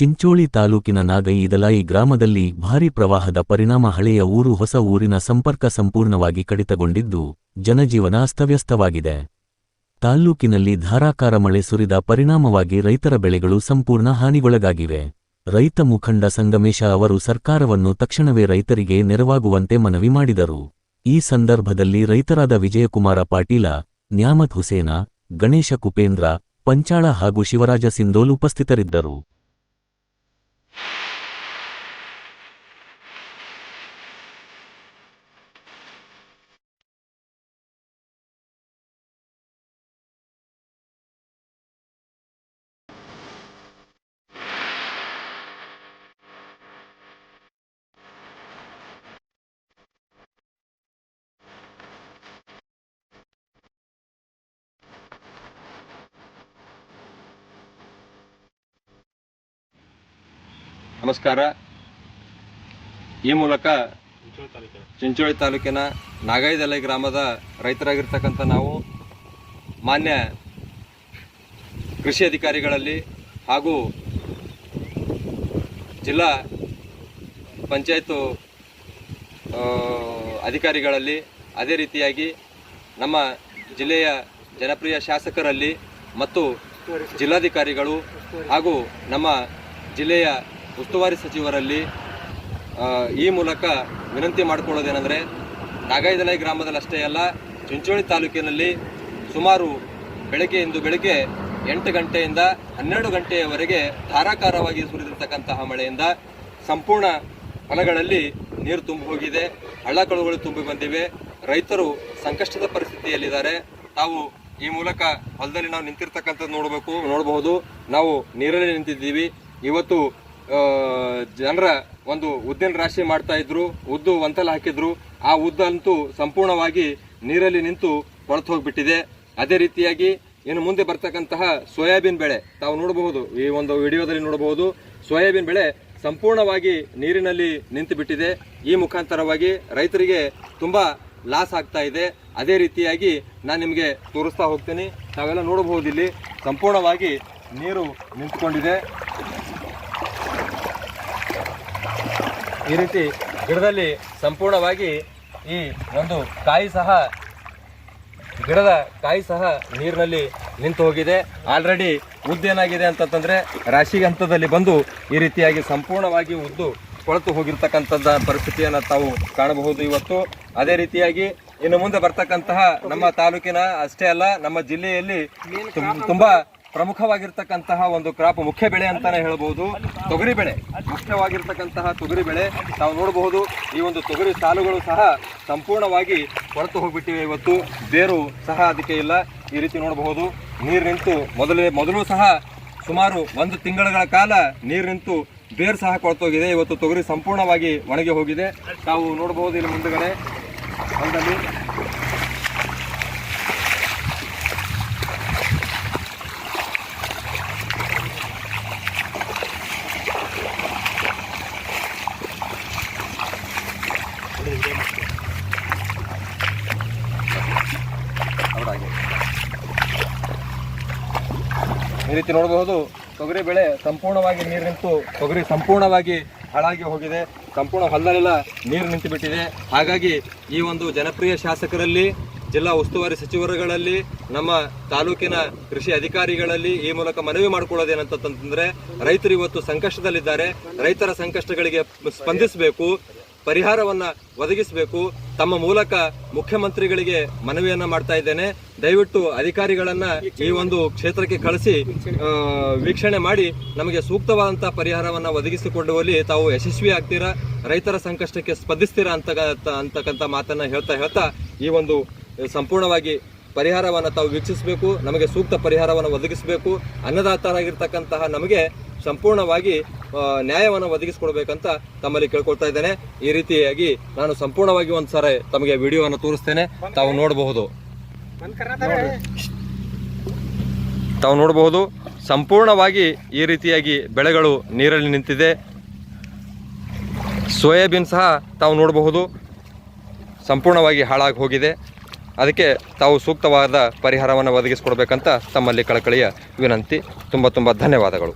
ಚಿಂಚೋಳಿ ತಾಲೂಕಿನ ನಾಗೈ ಇದಲಾಯಿ ಗ್ರಾಮದಲ್ಲಿ ಭಾರೀ ಪ್ರವಾಹದ ಪರಿಣಾಮ ಹಳೆಯ ಊರು ಹೊಸ ಊರಿನ ಸಂಪರ್ಕ ಸಂಪೂರ್ಣವಾಗಿ ಕಡಿತಗೊಂಡಿದ್ದು, ಜನಜೀವನ ಅಸ್ತವ್ಯಸ್ತವಾಗಿದೆ. ತಾಲ್ಲೂಕಿನಲ್ಲಿ ಧಾರಾಕಾರ ಮಳೆ ಸುರಿದ ಪರಿಣಾಮವಾಗಿ ರೈತರ ಬೆಳೆಗಳು ಸಂಪೂರ್ಣ ಹಾನಿಗೊಳಗಾಗಿವೆ. ರೈತ ಮುಖಂಡ ಸಂಗಮೇಶ ಅವರು ಸರ್ಕಾರವನ್ನು ತಕ್ಷಣವೇ ರೈತರಿಗೆ ನೆರವಾಗುವಂತೆ ಮನವಿ ಮಾಡಿದರು. ಈ ಸಂದರ್ಭದಲ್ಲಿ ರೈತರಾದ ವಿಜಯಕುಮಾರ ಪಾಟೀಲ, ನ್ಯಾಮತ್ ಹುಸೇನ, ಗಣೇಶ ಕುಪೇಂದ್ರ, ಪಂಚಾಳ ಹಾಗೂ ಶಿವರಾಜ ಸಿಂಧೋಲ್ ಉಪಸ್ಥಿತರಿದ್ದರು. ನಮಸ್ಕಾರ. ಈ ಮೂಲಕ ಚಿಂಚೋಳಿ ತಾಲೂಕಿನ ನಾಗೈದಲೆ ಗ್ರಾಮದ ರೈತರಾಗಿರ್ತಕ್ಕಂಥ ನಾವು ಮಾನ್ಯ ಕೃಷಿ ಅಧಿಕಾರಿಗಳಲ್ಲಿ ಹಾಗೂ ಜಿಲ್ಲಾ ಪಂಚಾಯತ್ ಅಧಿಕಾರಿಗಳಲ್ಲಿ ಅದೇ ರೀತಿಯಾಗಿ ನಮ್ಮ ಜಿಲ್ಲೆಯ ಜನಪ್ರಿಯ ಶಾಸಕರಲ್ಲಿ ಮತ್ತು ಜಿಲ್ಲಾಧಿಕಾರಿಗಳು ಹಾಗೂ ನಮ್ಮ ಜಿಲ್ಲೆಯ ಉಸ್ತುವಾರಿ ಸಚಿವರಲ್ಲಿ ಈ ಮೂಲಕ ವಿನಂತಿ ಮಾಡಿಕೊಳ್ಳೋದೇನೆಂದರೆ ನಾಗಾಯಿದಲೈ ಗ್ರಾಮದಲ್ಲಿ ಅಷ್ಟೇ ಅಲ್ಲ, ಚಿಂಚೋಳಿ ತಾಲೂಕಿನಲ್ಲಿ ಸುಮಾರು ಬೆಳಗ್ಗೆ ಇಂದು ಬೆಳಗ್ಗೆ ಎಂಟು ಗಂಟೆಯಿಂದ ಹನ್ನೆರಡು ಗಂಟೆಯವರೆಗೆ ಧಾರಾಕಾರವಾಗಿ ಸುರಿದಿರ್ತಕ್ಕಂತಹ ಮಳೆಯಿಂದ ಸಂಪೂರ್ಣ ಹೊಲಗಳಲ್ಲಿ ನೀರು ತುಂಬಿ ಹೋಗಿದೆ ಹಳ್ಳ ಕಳುಗಳು ತುಂಬಿ ಬಂದಿವೆ, ರೈತರು ಸಂಕಷ್ಟದ ಪರಿಸ್ಥಿತಿಯಲ್ಲಿದ್ದಾರೆ. ತಾವು ಈ ಮೂಲಕ ಹೊಲದಲ್ಲಿ ನಾವು ನಿಂತಿರ್ತಕ್ಕಂಥದ್ದು ನೋಡಬೇಕು, ನೋಡಬಹುದು. ನಾವು ನೀರಲ್ಲಿ ನಿಂತಿದ್ದೀವಿ. ಇವತ್ತು ಜನರ ಒಂದು ಉದ್ದಿನ ರಾಶಿ ಮಾಡ್ತಾ ಇದ್ರು, ಉದ್ದು ಒಂತಲ ಹಾಕಿದ್ರು, ಆ ಉದ್ದಂತೂ ಸಂಪೂರ್ಣವಾಗಿ ನೀರಲ್ಲಿ ನಿಂತು ಕೊಳತು ಹೋಗ್ಬಿಟ್ಟಿದೆ. ಅದೇ ರೀತಿಯಾಗಿ ಇನ್ನು ಮುಂದೆ ಬರ್ತಕ್ಕಂತಹ ಸೋಯಾಬೀನ್ ಬೆಳೆ ತಾವು ನೋಡಬಹುದು, ಈ ಒಂದು ವಿಡಿಯೋದಲ್ಲಿ ನೋಡಬಹುದು. ಸೋಯಾಬೀನ್ ಬೆಳೆ ಸಂಪೂರ್ಣವಾಗಿ ನೀರಿನಲ್ಲಿ ನಿಂತು ಬಿಟ್ಟಿದೆ. ಈ ಮುಖಾಂತರವಾಗಿ ರೈತರಿಗೆ ತುಂಬ ಲಾಸ್ ಆಗ್ತಾ ಇದೆ. ಅದೇ ರೀತಿಯಾಗಿ ನಾನು ನಿಮಗೆ ತೋರಿಸ್ತಾ ಹೋಗ್ತೀನಿ. ತಾವೆಲ್ಲ ನೋಡಬಹುದು ಇಲ್ಲಿ. ಸಂಪೂರ್ಣವಾಗಿ ನೀರು ನಿಂತ್ಕೊಂಡಿದೆ. ಈ ರೀತಿ ಗಿಡದಲ್ಲಿ ಸಂಪೂರ್ಣವಾಗಿ ಈ ಒಂದು ಕಾಯಿ ಸಹ, ಗಿಡದ ಕಾಯಿ ಸಹ ನೀರಿನಲ್ಲಿ ನಿಂತು ಹೋಗಿದೆ. ಆಲ್ರೆಡಿ ಉದ್ದು ಏನಾಗಿದೆ ಅಂತಂತಂದರೆ ರಾಶಿ ಹಂತದಲ್ಲಿ ಬಂದು ಈ ರೀತಿಯಾಗಿ ಸಂಪೂರ್ಣವಾಗಿ ಉದ್ದು ಕೊಳತು ಹೋಗಿರ್ತಕ್ಕಂಥದ್ದ ಪರಿಸ್ಥಿತಿಯನ್ನು ತಾವು ಕಾಣಬಹುದು ಇವತ್ತು. ಅದೇ ರೀತಿಯಾಗಿ ಇನ್ನು ಮುಂದೆ ಬರ್ತಕ್ಕಂತಹ ನಮ್ಮ ತಾಲೂಕಿನ, ಅಷ್ಟೇ ಅಲ್ಲ, ನಮ್ಮ ಜಿಲ್ಲೆಯಲ್ಲಿ ತುಂಬಾ ಪ್ರಮುಖವಾಗಿರ್ತಕ್ಕಂತಹ ಒಂದು ಕ್ರಾಪ್ ಮುಖ್ಯ ಬೆಳೆ ಅಂತಾನೆ ಹೇಳಬಹುದು ತೊಗರಿ ಬೆಳೆ, ಮುಖ್ಯವಾಗಿರ್ತಕ್ಕಂತಹ ತೊಗರಿ ಬೆಳೆ. ನಾವು ನೋಡಬಹುದು, ಈ ಒಂದು ತೊಗರಿ ಸಾಲುಗಳು ಸಹ ಸಂಪೂರ್ಣವಾಗಿ ಹೊರತು ಹೋಗ್ಬಿಟ್ಟಿವೆ ಇವತ್ತು. ಬೇರು ಸಹ ಅದಕ್ಕೆ ಇಲ್ಲ. ಈ ರೀತಿ ನೋಡಬಹುದು, ನೀರು ನಿಂತು ಮೊದಲೇ, ಮೊದಲು ಸಹ ಸುಮಾರು ಒಂದು ತಿಂಗಳುಗಳ ಕಾಲ ನೀರು ನಿಂತು ಬೇರು ಸಹ ಕೊಳತೋಗಿದೆ ಇವತ್ತು ತೊಗರಿ ಸಂಪೂರ್ಣವಾಗಿ ಒಣಗಿ ಹೋಗಿದೆ. ತಾವು ನೋಡಬಹುದು ಇಲ್ಲಿ ಮುಂದುಗಡೆ ಹೊಲದಲ್ಲಿ. ಈ ರೀತಿ ನೋಡಬಹುದು, ತೊಗರಿ ಬೆಳೆ ಸಂಪೂರ್ಣವಾಗಿ ನೀರು ನಿಂತು, ತೊಗರಿ ಸಂಪೂರ್ಣವಾಗಿ ಹಾಳಾಗಿ ಹೋಗಿದೆ. ಸಂಪೂರ್ಣ ಹೊಲದಲ್ಲೆಲ್ಲ ನೀರು ನಿಂತು ಬಿಟ್ಟಿದೆ ಹಾಗಾಗಿ ಈ ಒಂದು ಜನಪ್ರಿಯ ಶಾಸಕರಲ್ಲಿ, ಜಿಲ್ಲಾ ಉಸ್ತುವಾರಿ ಸಚಿವರುಗಳಲ್ಲಿ, ನಮ್ಮ ತಾಲೂಕಿನ ಕೃಷಿ ಅಧಿಕಾರಿಗಳಲ್ಲಿ ಈ ಮೂಲಕ ಮನವಿ ಮಾಡಿಕೊಳ್ಳೋದೇನಂತಂದ್ರೆ ರೈತರು ಇವತ್ತು ಸಂಕಷ್ಟದಲ್ಲಿದ್ದಾರೆ. ರೈತರ ಸಂಕಷ್ಟಗಳಿಗೆ ಸ್ಪಂದಿಸಬೇಕು. ಪರಿಹಾರವನ್ನ ಒದಗಿಸಬೇಕು. ತಮ್ಮ ಮೂಲಕ ಮುಖ್ಯಮಂತ್ರಿಗಳಿಗೆ ಮನವಿಯನ್ನ ಮಾಡ್ತಾ ಇದ್ದೇನೆ. ದಯವಿಟ್ಟು ಅಧಿಕಾರಿಗಳನ್ನ ಈ ಒಂದು ಕ್ಷೇತ್ರಕ್ಕೆ ಕಳಿಸಿ ವೀಕ್ಷಣೆ ಮಾಡಿ, ನಮಗೆ ಸೂಕ್ತವಾದಂತಹ ಪರಿಹಾರವನ್ನ ಒದಗಿಸಿಕೊಡುವಲ್ಲಿ ತಾವು ಯಶಸ್ವಿ ಆಗ್ತೀರಾ, ರೈತರ ಸಂಕಷ್ಟಕ್ಕೆ ಸ್ಪಂದಿಸ್ತೀರಾ ಅಂತ ಅಂತಕ್ಕಂಥ ಮಾತನ್ನ ಹೇಳ್ತಾ ಹೇಳ್ತಾ ಈ ಒಂದು ಸಂಪೂರ್ಣವಾಗಿ ಪರಿಹಾರವನ್ನು ತಾವು ವೀಕ್ಷಿಸಬೇಕು, ನಮಗೆ ಸೂಕ್ತ ಪರಿಹಾರವನ್ನು ಒದಗಿಸಬೇಕು. ಅನ್ನದಾತರಾಗಿರ್ತಕ್ಕಂತಹ ನಮಗೆ ಸಂಪೂರ್ಣವಾಗಿ ನ್ಯಾಯವನ್ನು ಒದಗಿಸ್ಕೊಡ್ಬೇಕಂತ ತಮ್ಮಲ್ಲಿ ಕೇಳ್ಕೊಳ್ತಾ ಇದ್ದೇನೆ. ಈ ರೀತಿಯಾಗಿ ನಾನು ಸಂಪೂರ್ಣವಾಗಿ ಒಂದು ಸಾರಿ ತಮಗೆ ವಿಡಿಯೋವನ್ನು ತೋರಿಸ್ತೇನೆ. ತಾವು ನೋಡಬಹುದು. ತಾವು ನೋಡಬಹುದು, ಸಂಪೂರ್ಣವಾಗಿ ಈ ರೀತಿಯಾಗಿ ಬೆಳೆಗಳು ನೀರಲ್ಲಿ ನಿಂತಿದೆ. ಸೋಯಾಬೀನ್ ಸಹ ತಾವು ನೋಡಬಹುದು. ಸಂಪೂರ್ಣವಾಗಿ ಹಾಳಾಗಿ ಹೋಗಿದೆ. ಅದಕ್ಕೆ ತಾವು ಸೂಕ್ತವಾದ ಪರಿಹಾರವನ್ನು ಒದಗಿಸಿಕೊಡ್ಬೇಕಂತ ತಮ್ಮಲ್ಲಿ ಕಳಕಳಿಯ ವಿನಂತಿ. ತುಂಬ ತುಂಬ ಧನ್ಯವಾದಗಳು.